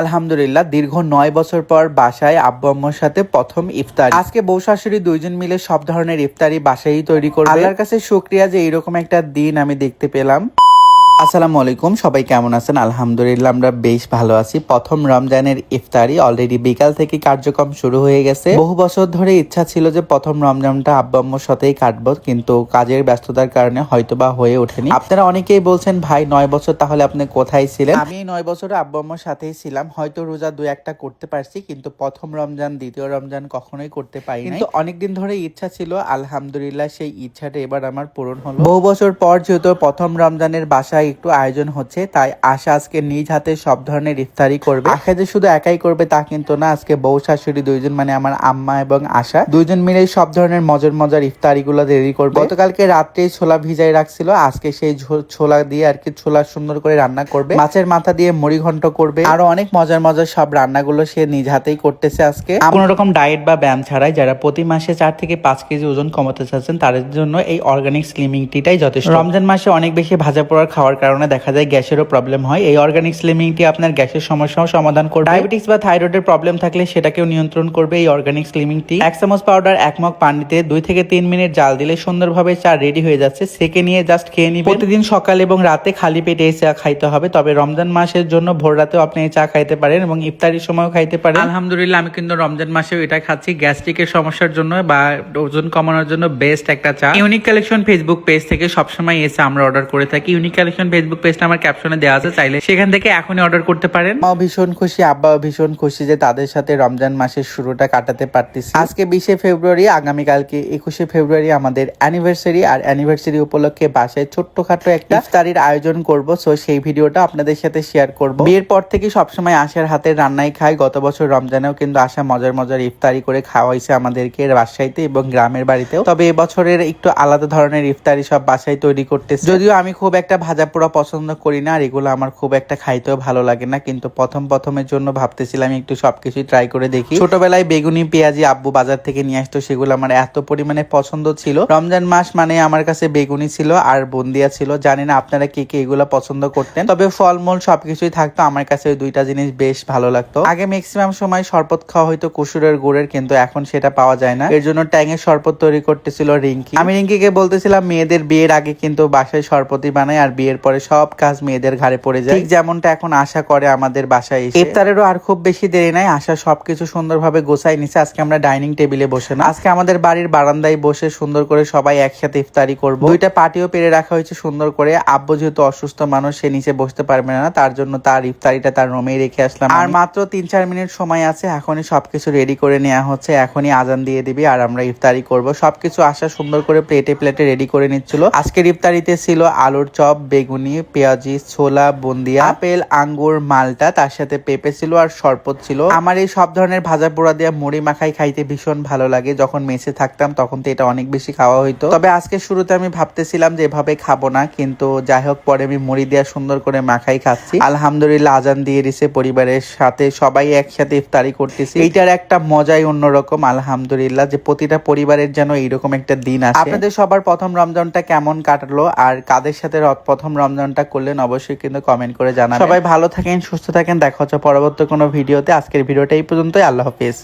আলহামদুলিল্লাহ, দীর্ঘ নয় বছর পর বাসায় আব্বু সাথে প্রথম ইফতার। আজকে বউ শাশুড়ি দুইজন মিলে সব ধরনের ইফতারি বাসায় তৈরি করবে। আল্লাহর কাছে শুক্রিয়া যে এরকম একটা দিন আমি দেখতে পেলাম। আসসালামু আলাইকুম, সবাই কেমন আছেন? আলহামদুলিল্লাহ, আমরা বেশ ভালো আছি। প্রথম রমজানের ইফতারি অলরেডি বিকাল থেকে কার্যক্রম শুরু হয়ে গেছে। বহু বছর ধরে ইচ্ছা ছিল যে প্রথম রমজানটা আব্বা আম্মুর সাথেই কাটবো, কিন্তু কাজের ব্যস্ততার কারণে হয়তোবা হয়ে ওঠেনি। আপনারা অনেকেই বলছেন, ভাই, নয় বছর, তাহলে আপনি কোথায় ছিলেন? আমি এই নয় বছরে আব্বা আম্মুর সাথেই ছিলাম। হয়তো রোজা দু একটা করতে পারছি, কিন্তু প্রথম রমজান, দ্বিতীয় রমজান কখনোই করতে পারি কিন্তু অনেকদিন ধরে ইচ্ছা ছিল, আলহামদুলিল্লাহ, সেই ইচ্ছাটা এবার আমার পূরণ হলো। বহু বছর পর যেহেতু প্রথম রমজানের বাসায় একটু আয়োজন হচ্ছে তাই আশা আজকে নিজ হাতে সব ধরনের ইফতারি করবে। আশা যে শুধু একাই করবে তা কিন্তু না আজকে বউ শাশুড়ি দুইজন মানে আমার আম্মা এবং আশা দুইজন মিলে সব ধরনের মজার মজার ইফতারি গুলো রেডি করবে। গতকালকে রাত্রে ছোলা ভিজাই রাখছিল আজকে সেই ছোলা দিয়ে আর কি ছোলা সুন্দর করে রান্না করবে। মাছের মাথা দিয়ে মুড়ি ঘন্ট করবে। আরও অনেক মজার মজার সব রান্নাগুলো সে নিজ হাতেই করতেছে আজকে। কোন রকম ডায়েট বা ব্যায়াম ছাড়াই যারা প্রতি মাসে চার থেকে পাঁচ কেজি ওজন কমাতে চাচ্ছেন তাদের জন্য এই অর্গানিক স্লিমিং টিটাই যথেষ্ট। রমজান মাসে অনেক বেশি ভাজা পোড়ার খাওয়ার কারণে দেখা যায় গ্যাসেরও প্রবলেম হয়। এই অর্গানিক স্লিমিং টি আপনার গ্যাসের সমস্যাও সমাধান করবে। ডায়াবেটিস বা থাইরয়েডের প্রবলেম থাকলে সেটাকেও নিয়ন্ত্রণ করবে এই অর্গানিক স্লিমিং টি। এক চামচ পাউডার এক মগ পানিতে দুই থেকে তিন মিনিট জাল দিলে সুন্দরভাবে চা রেডি হয়ে যাচ্ছে। সেকে নিয়ে জাস্ট খেয়ে নিবেন। প্রতিদিন সকাল এবং রাতে খালি পেটে এই চা খাইতে হবে। তবে রমজান মাসের জন্য ভোর রাতেও আপনি এই চা খাইতে পারেন এবং ইফতারির সময়ও খাইতে পারেন। আলহামদুলিল্লাহ, আমি কিন্তু রমজান মাসেও এটা খাচ্ছি গ্যাস্ট্রিকের সমস্যার জন্য বা ওজন কমানোর জন্য বেস্ট একটা চা। ইউনিক কালেকশন ফেসবুক পেজ থেকে সবসময় এসে আমরা অর্ডার করে থাকি। ইউনিক কালেকশন ফেসবুক পেজটা আমার ক্যাপশনে দেওয়া আছে, চাইলে সেখান থেকে এখনই অর্ডার করতে পারেন। মাও ভীষণ খুশি আব্বা ভীষণ খুশি যে তাদের সাথে রমজান মাসের শুরুটা কাটাতে পারতেছি। আজকে বিশে ফেব্রুয়ারি, আগামীকালকে একুশে ফেব্রুয়ারি আমাদের অ্যানিভার্সারি আর অ্যানিভার্সারি উপলক্ষে বাসায় ছোট্টখাটো একটা ইফতারির আয়োজন করব সো সেই ভিডিওটা আপনাদের সাথে শেয়ার করব। বিয়ের পর থেকে সবসময় আশার হাতের রান্নাই খাই, গত বছর রমজানেও কিন্তু আশা মজার মজার ইফতারি করে খাওয়াইছে আমাদেরকে রাজশাহীতে এবং গ্রামের বাড়িতেও। তবে এবছরের একটু আলাদা ধরনের ইফতারি সব বাসায় তৈরি করতেছে। যদিও আমি খুব একটা ভাজা পোড়া পছন্দ করি না, আর এগুলো আমার খুব একটা খাইতেও ভালো লাগে না। কিন্তু প্রথম প্রথমের জন্য ভাবতেছিলাম একটু সবকিছু ট্রাই করে দেখি। ছোটবেলায় বেগুনি, পেঁয়াজি আব্বু বাজার থেকে নিয়ে আসতো, সেগুলো আমার এত পরিমাণে পছন্দ ছিল। রমজান মাস মানে আমার কাছে বেগুনি ছিল আর বন্দিয়া ছিল। জানি না আপনারা কে কে এগুলো পছন্দ করতেন। তবে ফলমূল সবকিছুই থাকতো, আমার কাছে ওই দুইটা জিনিস বেশ ভালো লাগতো। আগে ম্যাক্সিমাম সময় শরবত খাওয়া হয়তো কুসুরের গুড়ের, কিন্তু এখন সেটা পাওয়া যায় না। এর জন্য ট্যাঙের শরবত তৈরি করতেছিল রিঙ্কি। আমি রিঙ্কিকে বলতেছিলাম, মেয়েদের বিয়ের আগে কিন্তু বাসায় শরবতই বানায় আর বিয়ের পরে সব কাজ মেয়েদের ঘাড়ে পড়ে যায়। ঠিক যেমনটা এখন আশা করে আমাদের বাসায় এসে। ইফতারেরও আর খুব বেশি দেরি নাই। আশা সবকিছু সুন্দরভাবে গোছাই নিছে। আজকে আমরা ডাইনিং টেবিলে বসে না। আজকে আমাদের বাড়ির বারান্দায় বসে সুন্দর করে সবাই একসাথে ইফতারি করব। দুইটা পাটিও পেরে রাখা হয়েছে সুন্দর করে। আব্বু যেহেতু অসুস্থ মানুষ সে নিচে বসতে পারবে না। তার জন্য তার ইফতারিটা তার রুমেই রেখে আসলাম আর মাত্র তিন চার মিনিট সময় আছে। এখনই সবকিছু রেডি করে নেওয়া হচ্ছে। এখনই আজান দিয়ে দিবি আর আমরা ইফতারি করব। সবকিছু আশা সুন্দর করে প্লেটে প্লেটে রেডি করে নিচ্ছিল। আজকের ইফতারিতে ছিল আলুর চপ বেগুনি পেঁয়াজি, ছোলা, বুন্দিয়া, আপেল, আঙ্গুর, মালটা তার সাথে পেঁপে ছিল আর শরবত ছিল। আমার এই সব ধরনের ভাজা পোড়া দিয়ে মুড়ি মাখাই খাইতে ভীষণ ভালো লাগে। যখন মেসে থাকতাম তখন তো এটা অনেক বেশি খাওয়া হইতো। তবে আজকে শুরুতে আমি ভাবতেছিলাম যে এভাবে খাব না, কিন্তু যাই হোক, পরে আমি মুড়ি দিয়ে সুন্দর করে মাখাই খাচ্ছি। আলহামদুলিল্লাহ আজান দিয়ে দিছে পরিবারের সাথে, সবাই একসাথে ইফতারি করতেছি। এইটার একটা মজাই অন্যরকম, আলহামদুলিল্লাহ, যে প্রতিটা পরিবারের যেন এইরকম একটা দিন আছে। আপনাদের সবার প্রথম রমজানটা কেমন কাটলো, আর কাদের সাথে রথ প্রথম রমজানটা করলেন, অবশ্যই কিন্তু কমেন্ট করে জানান সবাই ভালো থাকেন, সুস্থ থাকেন, দেখা হচ্ছে পরবর্তী কোনো ভিডিওতে। আজকের ভিডিওটা এই পর্যন্তই, আল্লাহ হাফিজ।